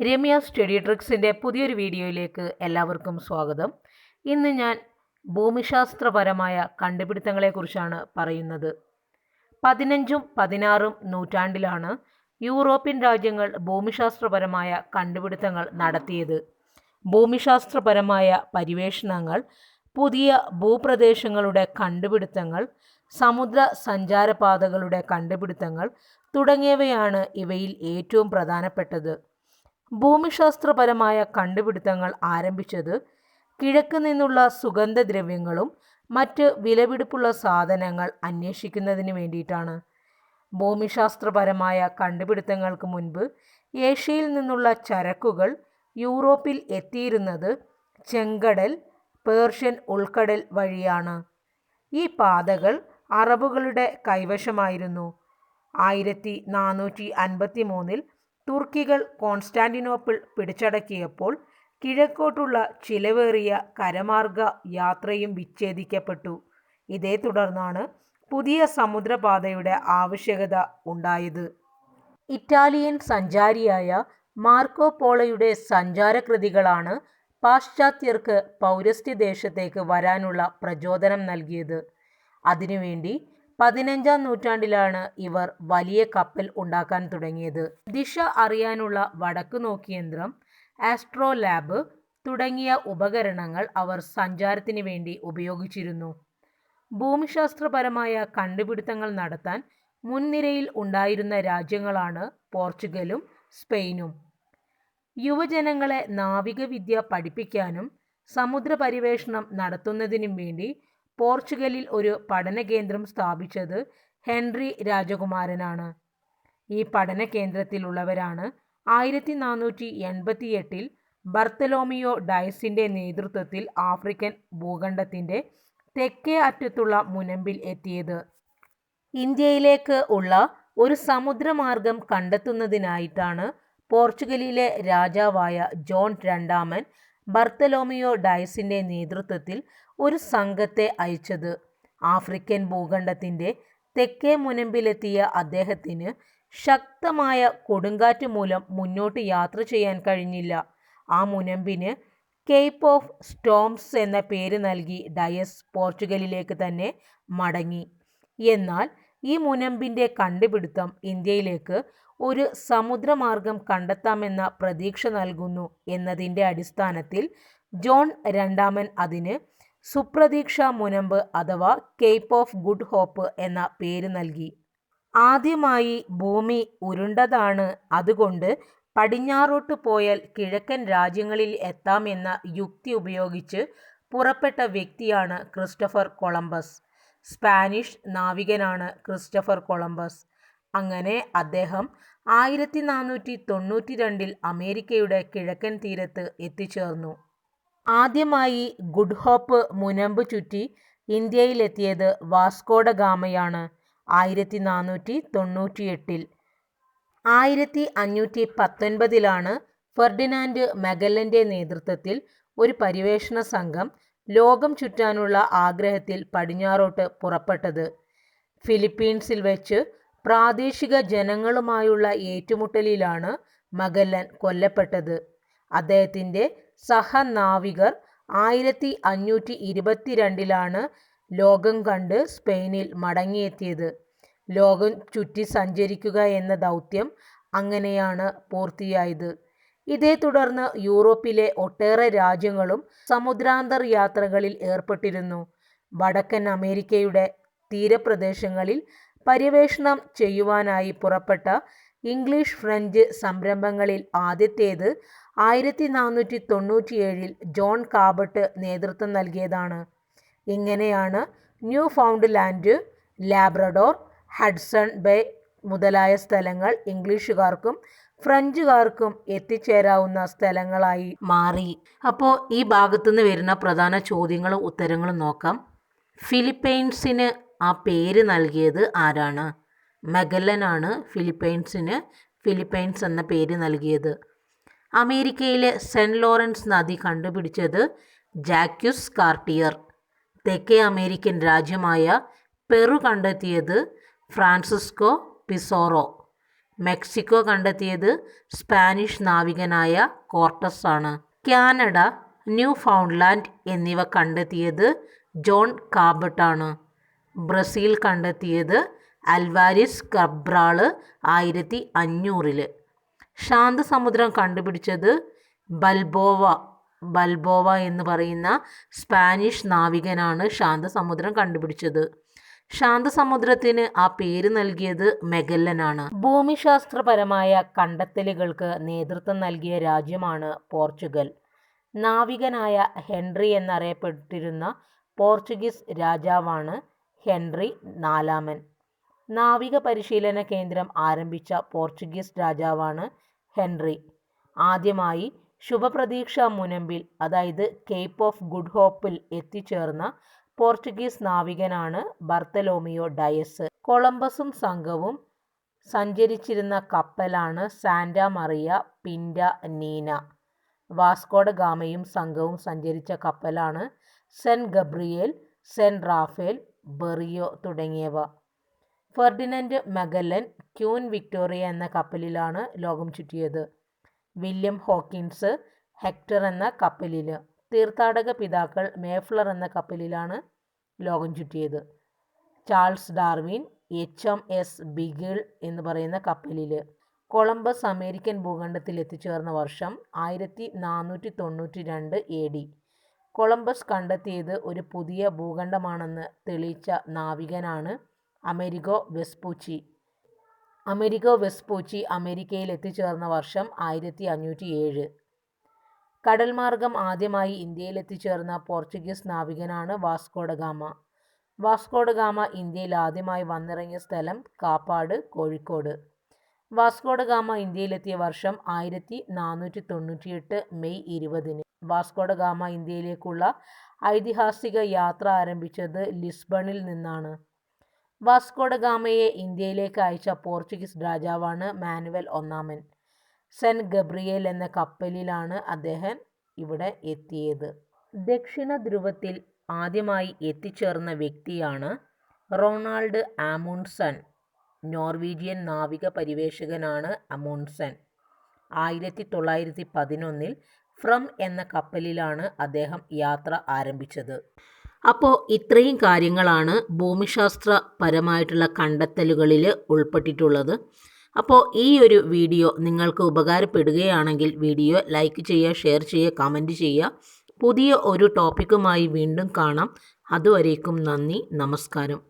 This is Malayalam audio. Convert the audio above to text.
രമ്യ സ്റ്റഡി ട്രിക്സിന്റെ പുതിയൊരു വീഡിയോയിലേക്ക് എല്ലാവർക്കും സ്വാഗതം. ഇന്ന് ഞാൻ ഭൂമിശാസ്ത്രപരമായ കണ്ടുപിടുത്തങ്ങളെക്കുറിച്ചാണ് പറയുന്നത്. പതിനഞ്ചും പതിനാറും നൂറ്റാണ്ടിലാണ് യൂറോപ്യൻ രാജ്യങ്ങൾ ഭൂമിശാസ്ത്രപരമായ കണ്ടുപിടുത്തങ്ങൾ നടത്തിയത്. ഭൂമിശാസ്ത്രപരമായ പരിവേഷണങ്ങൾ പുതിയ ഭൂപ്രദേശങ്ങളുടെ കണ്ടുപിടുത്തങ്ങൾ സമുദ്ര സഞ്ചാരപാതകളുടെ കണ്ടുപിടുത്തങ്ങൾ തുടങ്ങിയവയാണ് ഇവയിൽ ഏറ്റവും പ്രധാനപ്പെട്ടത്. ഭൂമിശാസ്ത്രപരമായ കണ്ടുപിടുത്തങ്ങൾ ആരംഭിച്ചത് കിഴക്ക് നിന്നുള്ള സുഗന്ധദ്രവ്യങ്ങളും മറ്റ് വിലപിടിപ്പുള്ള സാധനങ്ങൾ അന്വേഷിക്കുന്നതിന് വേണ്ടിയിട്ടാണ്. ഭൂമിശാസ്ത്രപരമായ കണ്ടുപിടുത്തങ്ങൾക്ക് മുൻപ് ഏഷ്യയിൽ നിന്നുള്ള ചരക്കുകൾ യൂറോപ്പിൽ എത്തിയിരുന്നത് ചെങ്കടൽ പേർഷ്യൻ ഉൾക്കടൽ വഴിയാണ്. ഈ പാതകൾ അറബുകളുടെ കൈവശമായിരുന്നു. ആയിരത്തി നാനൂറ്റി അൻപത്തി മൂന്നിൽ തുർക്കികൾ കോൺസ്റ്റാന്റിനോപ്പിൾ പിടിച്ചടക്കിയപ്പോൾ കിഴക്കോട്ടുള്ള ചിലവേറിയ കരമാർഗ യാത്രയും വിച്ഛേദിക്കപ്പെട്ടു. ഇതേ തുടർന്നാണ് പുതിയ സമുദ്രപാതയുടെ ആവശ്യകത ഉണ്ടായത്. ഇറ്റാലിയൻ സഞ്ചാരിയായ മാർക്കോ പോളയുടെ സഞ്ചാരകൃതികളാണ് പാശ്ചാത്യർക്ക് പൗരസ്ത്യ ദേശത്തേക്ക് വരാനുള്ള പ്രചോദനം നൽകിയത്. അതിനുവേണ്ടി പതിനഞ്ചാം നൂറ്റാണ്ടിലാണ് ഇവർ വലിയ കപ്പൽ ഉണ്ടാക്കാൻ തുടങ്ങിയത്. ദിശ അറിയാനുള്ള വടക്ക് നോക്കിയന്ത്രം ആസ്ട്രോ ലാബ് തുടങ്ങിയ ഉപകരണങ്ങൾ അവർ സഞ്ചാരത്തിന് വേണ്ടി ഉപയോഗിച്ചിരുന്നു. ഭൂമിശാസ്ത്രപരമായ കണ്ടുപിടുത്തങ്ങൾ നടത്താൻ മുൻനിരയിൽ ഉണ്ടായിരുന്ന രാജ്യങ്ങളാണ് പോർച്ചുഗലും സ്പെയിനും. യുവജനങ്ങളെ നാവികവിദ്യ പഠിപ്പിക്കാനും സമുദ്ര പരിവേഷണം നടത്തുന്നതിനും വേണ്ടി പോർച്ചുഗലിൽ ഒരു പഠന കേന്ദ്രം സ്ഥാപിച്ചത് ഹെൻറി രാജകുമാരനാണ്. ഈ പഠന കേന്ദ്രത്തിലുള്ളവരാണ് ആയിരത്തി നാനൂറ്റി എൺപത്തി എട്ടിൽ ബർത്തലോമിയോ ഡയസിന്റെ നേതൃത്വത്തിൽ ആഫ്രിക്കൻ ഭൂഖണ്ഡത്തിന്റെ തെക്കേ അറ്റത്തുള്ള മുനമ്പിൽ എത്തിയത്. ഇന്ത്യയിലേക്ക് ഉള്ള ഒരു സമുദ്രമാർഗം കണ്ടെത്തുന്നതിനായിട്ടാണ് പോർച്ചുഗലിലെ രാജാവായ ജോൺ രണ്ടാമൻ ബർത്തലോമിയോ ഡയസിന്റെ നേതൃത്വത്തിൽ ഒരു സംഘത്തെ അയച്ചത്. ആഫ്രിക്കൻ ഭൂഖണ്ഡത്തിന്റെ തെക്കേ മുനമ്പിലെത്തിയ അദ്ദേഹത്തിന് ശക്തമായ കൊടുങ്കാറ്റ് മൂലം മുന്നോട്ട് യാത്ര ചെയ്യാൻ കഴിഞ്ഞില്ല. ആ മുനമ്പിന് കേപ്പ് ഓഫ് സ്റ്റോംസ് എന്ന പേര് നൽകി ഡയസ് പോർച്ചുഗലിലേക്ക് തന്നെ മടങ്ങി. എന്നാൽ ഈ മുനമ്പിന്റെ കണ്ടുപിടുത്തം ഇന്ത്യയിലേക്ക് ഒരു സമുദ്രമാർഗം കണ്ടെത്താമെന്ന പ്രതീക്ഷ നൽകുന്നു എന്നതിന്റെ അടിസ്ഥാനത്തിൽ ജോൺ രണ്ടാമൻ അതിന് സുപ്രതീക്ഷ മുനമ്പ് അഥവാ കേപ്പ് ഓഫ് ഗുഡ് ഹോപ്പ് എന്ന പേര് നൽകി. ആദ്യമായി ഭൂമി ഉരുണ്ടതാണ് അതുകൊണ്ട് പടിഞ്ഞാറോട്ട് പോയാൽ കിഴക്കൻ രാജ്യങ്ങളിൽ എത്താമെന്ന യുക്തി ഉപയോഗിച്ച് പുറപ്പെട്ട വ്യക്തിയാണ് ക്രിസ്റ്റഫർ കൊളംബസ്. സ്പാനിഷ് നാവികനാണ് ക്രിസ്റ്റഫർ കൊളംബസ്. അങ്ങനെ അദ്ദേഹം ആയിരത്തി നാനൂറ്റി തൊണ്ണൂറ്റി രണ്ടിൽ അമേരിക്കയുടെ കിഴക്കൻ തീരത്ത് എത്തിച്ചേർന്നു. ആദ്യമായി ഗുഡ് ഹോപ്പ് മുനമ്പ് ചുറ്റി ഇന്ത്യയിലെത്തിയത് വാസ്കോഡ ഗാമയാണ് ആയിരത്തി നാനൂറ്റി തൊണ്ണൂറ്റി എട്ടിൽ ആയിരത്തി അഞ്ഞൂറ്റി പത്തൊൻപതിലാണ് ഫെർഡിനാൻഡ് മെഗല്ലന്റെ നേതൃത്വത്തിൽ ഒരു പര്യവേഷണ സംഘം ലോകം ചുറ്റാനുള്ള ആഗ്രഹത്തിൽ പടിഞ്ഞാറോട്ട് പുറപ്പെട്ടത്. ഫിലിപ്പീൻസിൽ വെച്ച് പ്രാദേശിക ജനങ്ങളുമായുള്ള ഏറ്റുമുട്ടലിലാണ് മഗല്ലൻ കൊല്ലപ്പെട്ടത്. അദ്ദേഹത്തിന്റെ സഹനാവികർ ആയിരത്തി അഞ്ഞൂറ്റി ഇരുപത്തിരണ്ടിലാണ് ലോകം കണ്ട് സ്പെയിനിൽ മടങ്ങിയെത്തിയത്. ലോകം ചുറ്റി സഞ്ചരിക്കുക എന്ന ദൗത്യം അങ്ങനെയാണ് പൂർത്തിയായത്. ഇതേ തുടർന്ന് യൂറോപ്പിലെ ഒട്ടേറെ രാജ്യങ്ങളും സമുദ്രാന്തർ യാത്രകളിൽ ഏർപ്പെട്ടിരുന്നു. വടക്കൻ അമേരിക്കയുടെ തീരപ്രദേശങ്ങളിൽ പര്യവേഷണം ചെയ്യുവാനായി പുറപ്പെട്ട ഇംഗ്ലീഷ് ഫ്രഞ്ച് സംരംഭങ്ങളിൽ ആദ്യത്തേത് ആയിരത്തി നാനൂറ്റി തൊണ്ണൂറ്റിയേഴിൽ ജോൺ കാബട്ട് നേതൃത്വം നൽകിയതാണ്. ഇങ്ങനെയാണ് new found land Labrador Hudson Bay മുതലായ സ്ഥലങ്ങൾ ഇംഗ്ലീഷുകാർക്കും ഫ്രഞ്ചുകാർക്കും എത്തിച്ചേരാവുന്ന സ്ഥലങ്ങളായി മാറി. അപ്പോൾ ഈ ഭാഗത്തുനിന്ന് വരുന്ന പ്രധാന ചോദ്യങ്ങളും ഉത്തരങ്ങളും നോക്കാം. ഫിലിപ്പൈൻസിന് ആ പേര് നൽകിയത് ആരാണ്? മെഗല്ലനാണ് ഫിലിപ്പൈൻസിന് ഫിലിപ്പൈൻസ് എന്ന പേര് നൽകിയത്. അമേരിക്കയിലെ സെന്റ് ലോറൻസ് നദി കണ്ടുപിടിച്ചത് ജാക്യുസ് കാർട്ടിയർ. തെക്കേ അമേരിക്കൻ രാജ്യമായ പെറു കണ്ടെത്തിയത് ഫ്രാൻസിസ്കോ പിസോറോ. മെക്സിക്കോ കണ്ടെത്തിയത് സ്പാനിഷ് നാവികനായ കോർട്ടസ് ആണ്. കാനഡ ന്യൂ ഫൗണ്ട്ലാൻഡ് എന്നിവ കണ്ടെത്തിയത് ജോൺ കാബട്ടാണ് ബ്രസീൽ കണ്ടെത്തിയത് അൽവാരിസ് കബ്രാൾ ആയിരത്തി അഞ്ഞൂറിൽ ശാന്തസമുദ്രം കണ്ടുപിടിച്ചത് ബൽബോവ ബൽബോവ എന്ന് പറയുന്ന സ്പാനിഷ് നാവികനാണ് ശാന്തസമുദ്രം കണ്ടുപിടിച്ചത്. ശാന്തസമുദ്രത്തിന് ആ പേര് നൽകിയത് മെഗല്ലനാണ്. ഭൂമിശാസ്ത്രപരമായ കണ്ടെത്തലുകൾക്ക് നേതൃത്വം നൽകിയ രാജ്യമാണ് പോർച്ചുഗൽ. നാവികനായ ഹെൻറി എന്നറിയപ്പെട്ടിരുന്ന പോർച്ചുഗീസ് രാജാവാണ് ഹെൻറി നാലാമൻ. നാവിക പരിശീലന കേന്ദ്രം ആരംഭിച്ച പോർച്ചുഗീസ് രാജാവാണ് ഹെൻറി. ആദ്യമായി ശുഭപ്രതീക്ഷ മുനമ്പിൽ അതായത് കേപ്പ് ഓഫ് ഗുഡ് ഹോപ്പിൽ എത്തിച്ചേർന്ന പോർച്ചുഗീസ് നാവികനാണ് ബർത്തലോമിയോ ഡയസ്. കൊളംബസും സംഘവും സഞ്ചരിച്ചിരുന്ന കപ്പലാണ് Santa Maria Pinta Nina. Vasco da ഗാമയും സംഘവും സഞ്ചരിച്ച കപ്പലാണ് Saint Gabriel Saint Raphael Berrio തുടങ്ങിയവ. ഫെർഡിനൻഡ് മെഗല്ലൻ ക്യൂൻ വിക്ടോറിയ എന്ന കപ്പലിലാണ് ലോകം ചുറ്റിയത്. വില്യം ഹോക്കിൻസ് ഹെക്ടർ എന്ന കപ്പലിൽ തീർത്ഥാടക പിതാക്കൾ മേഫ്ലർ എന്ന കപ്പലിലാണ് ലോകം ചുറ്റിയത്. Charles Darwin H M S Beagle എന്ന് പറയുന്ന കപ്പലിൽ കൊളംബസ് അമേരിക്കൻ ഭൂഖണ്ഡത്തിൽ എത്തിച്ചേർന്ന വർഷം ആയിരത്തി നാനൂറ്റി തൊണ്ണൂറ്റി രണ്ട് എ ഡി. കൊളംബസ് കണ്ടെത്തിയത് ഒരു പുതിയ ഭൂഖണ്ഡമാണെന്ന് തെളിയിച്ച നാവികനാണ് അമേരിഗോ വെസ്പൂച്ചി. അമേരിഗോ വെസ്പൂച്ചി അമേരിക്കയിൽ എത്തിച്ചേർന്ന വർഷം ആയിരത്തി അഞ്ഞൂറ്റി ഏഴ് കടൽമാർഗം ആദ്യമായി ഇന്ത്യയിൽ എത്തിച്ചേർന്ന Portuguese നാവികനാണ് Vasco da Gama Vasco da Gama Vasco da ഇന്ത്യയിൽ ആദ്യമായി വന്നിറങ്ങിയ സ്ഥലം കാപ്പാട് കോഴിക്കോട്. വാസ്കോഡഗാമ ഇന്ത്യയിലെത്തിയ വർഷം ആയിരത്തി നാനൂറ്റി തൊണ്ണൂറ്റിയെട്ട് മെയ് ഇരുപതിന് വാസ്കോഡഗാമ ഇന്ത്യയിലേക്കുള്ള ഐതിഹാസിക യാത്ര ആരംഭിച്ചത് ലിസ്ബണിൽ നിന്നാണ്. വാസ്കോഡ ഗാമയെ ഇന്ത്യയിലേക്ക് അയച്ച പോർച്ചുഗീസ് രാജാവാണ് മാനുവൽ ഒന്നാമൻ. സെന്റ് ഗബ്രിയേൽ എന്ന കപ്പലിലാണ് അദ്ദേഹം ഇവിടെ എത്തിയത്. ദക്ഷിണ ധ്രുവത്തിൽ ആദ്യമായി എത്തിച്ചേർന്ന വ്യക്തിയാണ് റൊണാൾഡ് ആമുൺസൺ. നോർവീജിയൻ നാവിക പരിവേഷകനാണ് അമുൺസൺ ആയിരത്തി തൊള്ളായിരത്തി പതിനൊന്നിൽ ഫ്രം എന്ന കപ്പലിലാണ് അദ്ദേഹം യാത്ര ആരംഭിച്ചത്. അപ്പോൾ ഇത്രയും കാര്യങ്ങളാണ് ഭൂമിശാസ്ത്രപരമായിട്ടുള്ള കണ്ടെത്തലുകളിൽ ഉൾപ്പെട്ടിട്ടുള്ളത്. അപ്പോൾ ഈ ഒരു വീഡിയോ നിങ്ങൾക്ക് ഉപകാരപ്പെടുകയാണെങ്കിൽ വീഡിയോ ലൈക്ക് ചെയ്യുക ഷെയർ ചെയ്യുക കമന്റ് ചെയ്യുക. പുതിയ ഒരു ടോപ്പിക്കുമായി വീണ്ടും കാണാം. അതുവരേക്കും നന്ദി നമസ്കാരം.